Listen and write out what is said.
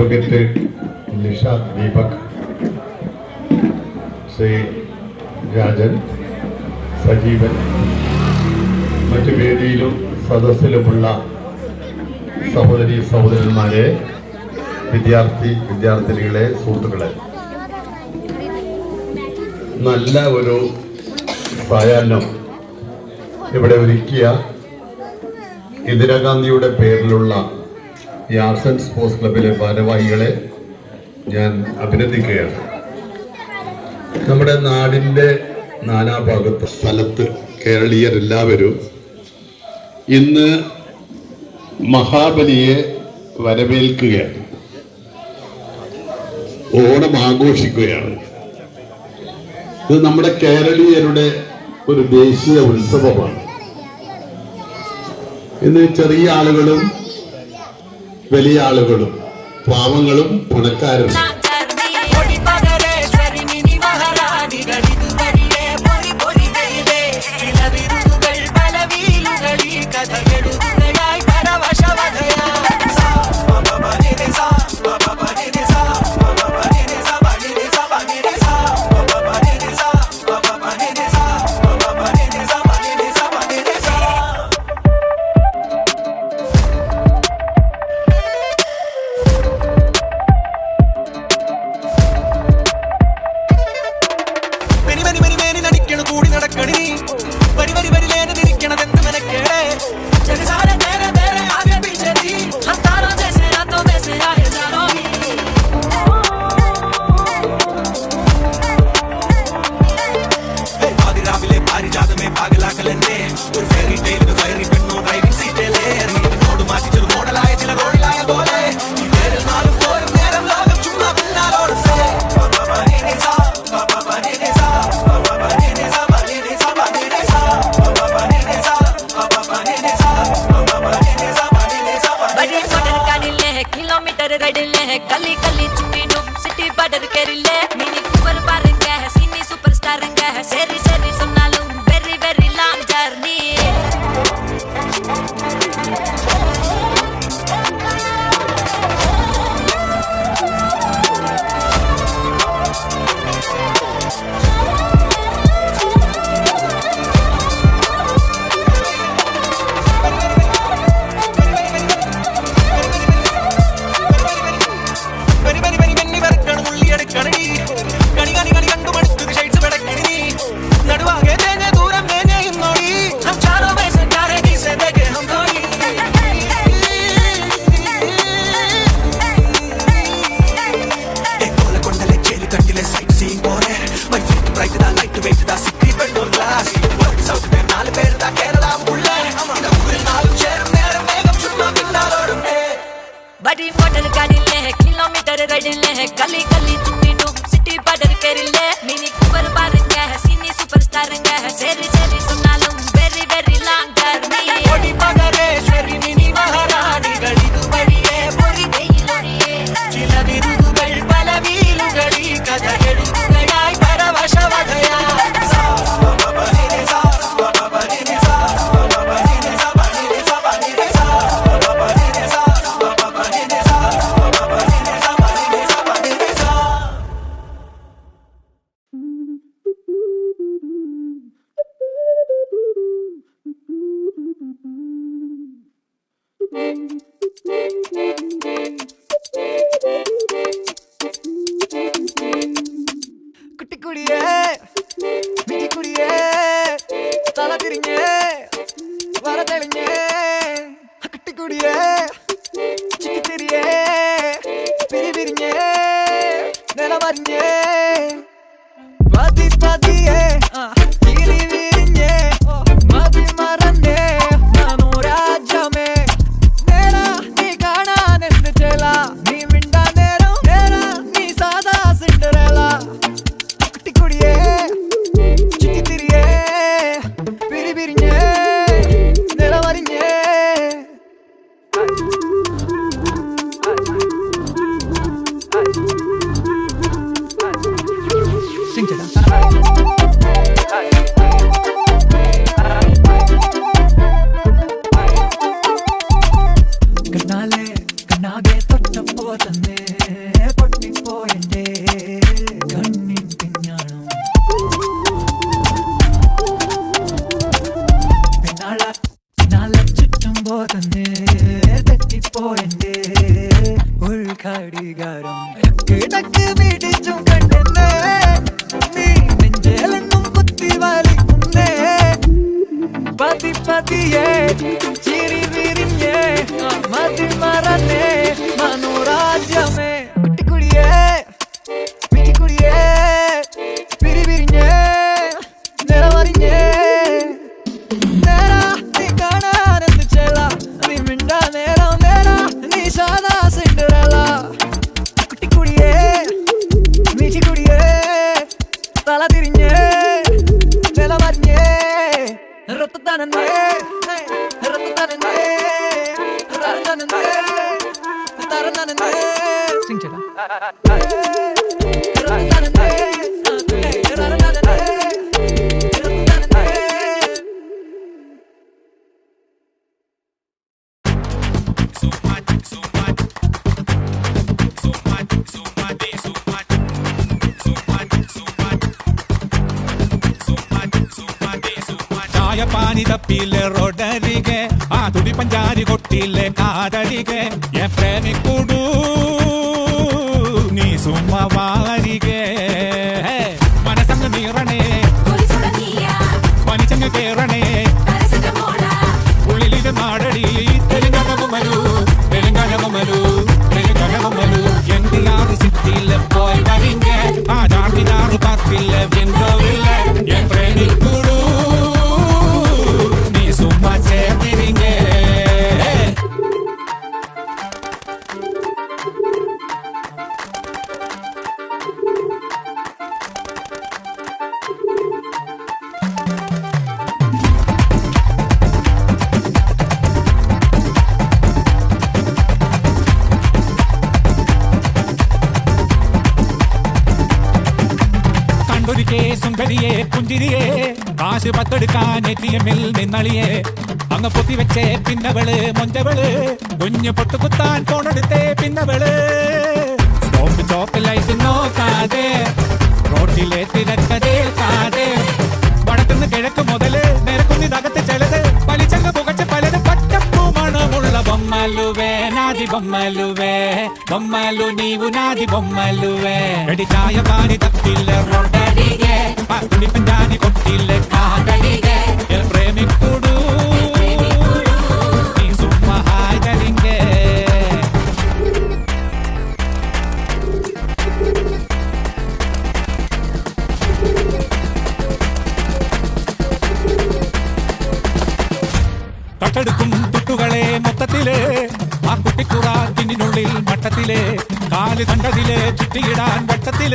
Advocate Nishad Deepak Shri Rajan Sajeevan മറ്റു വേദിയിലും സദസ്സിലുമുള്ള സഹോദരി സഹോദരന്മാരെ വിദ്യാർത്ഥി വിദ്യാർത്ഥിനികളെ സുഹൃത്തുക്കളെ. നല്ല ഒരു സായാഹ്നം ഇവിടെ ഒരുക്കിയ ഇന്ദിരാഗാന്ധിയുടെ പേരിലുള്ള ഈ ആർട്സ് ആൻഡ് സ്പോർട്സ് ക്ലബിലെ ഭാരവാഹികളെ ഞാൻ അഭിനന്ദിക്കുകയാണ്. നമ്മുടെ നാടിന്റെ നാനാഭാഗത്ത് സ്ഥലത്ത് കേരളീയരെല്ലാവരും ഇന്ന് മഹാബലിയെ വരവേൽക്കുകയാണ്. ഓണം ആഘോഷിക്കുകയാണ്. ഇത് നമ്മുടെ കേരളീയരുടെ ഒരു ദേശീയ ഉത്സവമാണ്. ഇന്ന് ചെറിയ ആളുകളും വലിയ ആളുകളും പാവങ്ങളും പണക്കാരും. கடுக்கரில்ல மினி சூப்பர் பாருங்க. சினி சூப்பர் ஸ்டாருங்க சரி. போதந்து தட்டி போயண்டு உள் கடிகாரம் கிடக்கு பிடிச்சும் கண்டன நீ நெஞ்சலும் குத்தி வலிக்குன்னே பதி பதியே సింగ్ pile തുടി പഞ്ചാരി കൊട്ടിലെ കാതരികെ പ്രേമിക്കൂടു സുന്ദരിയെ പുഞ്ചിരിയെ കാശ് പത്തെടുക്കാൻ എത്തിയമ്മിൽ നിന്നളിയെ അങ്ങ് പൊത്തി വെച്ചേ പിന്നവള് മൊഞ്ചവള് കുഞ്ഞു പൊട്ടുകുത്താൻ ഫോണെടുത്തേ പിന്നവള് സ്റ്റോപ്പ് സ്റ്റോപ്പ് ലൈറ്റ് നോക്കാതെ റോട്ടിലെ തിരക്കതേൽക്കാതെ വടക്കുന്ന് കിഴക്ക് മുതല് നിരക്കുന്നിതകത്ത് ചിലത് പലിച്ചങ്ങ് പുകച്ച് പലത് പട്ടപ്പൂ മണമുള്ള బొమ్మలువే నాది బొమ్మలువే బొమ్మలు నీవు నాది బొమ్మలువే రెడి చాయ పాని తప్పిల్ల రొట్టడిగే കട്ടെടുക്കും തുട്ടുകളെ മൊത്തത്തിലെ ആ കുട്ടിക്കുറ തിന്നിനുള്ളിൽ മട്ടത്തിൽ കാൽ കണ്ടതിലെ ചുറ്റിയിടാൻ വട്ടത്തിൽ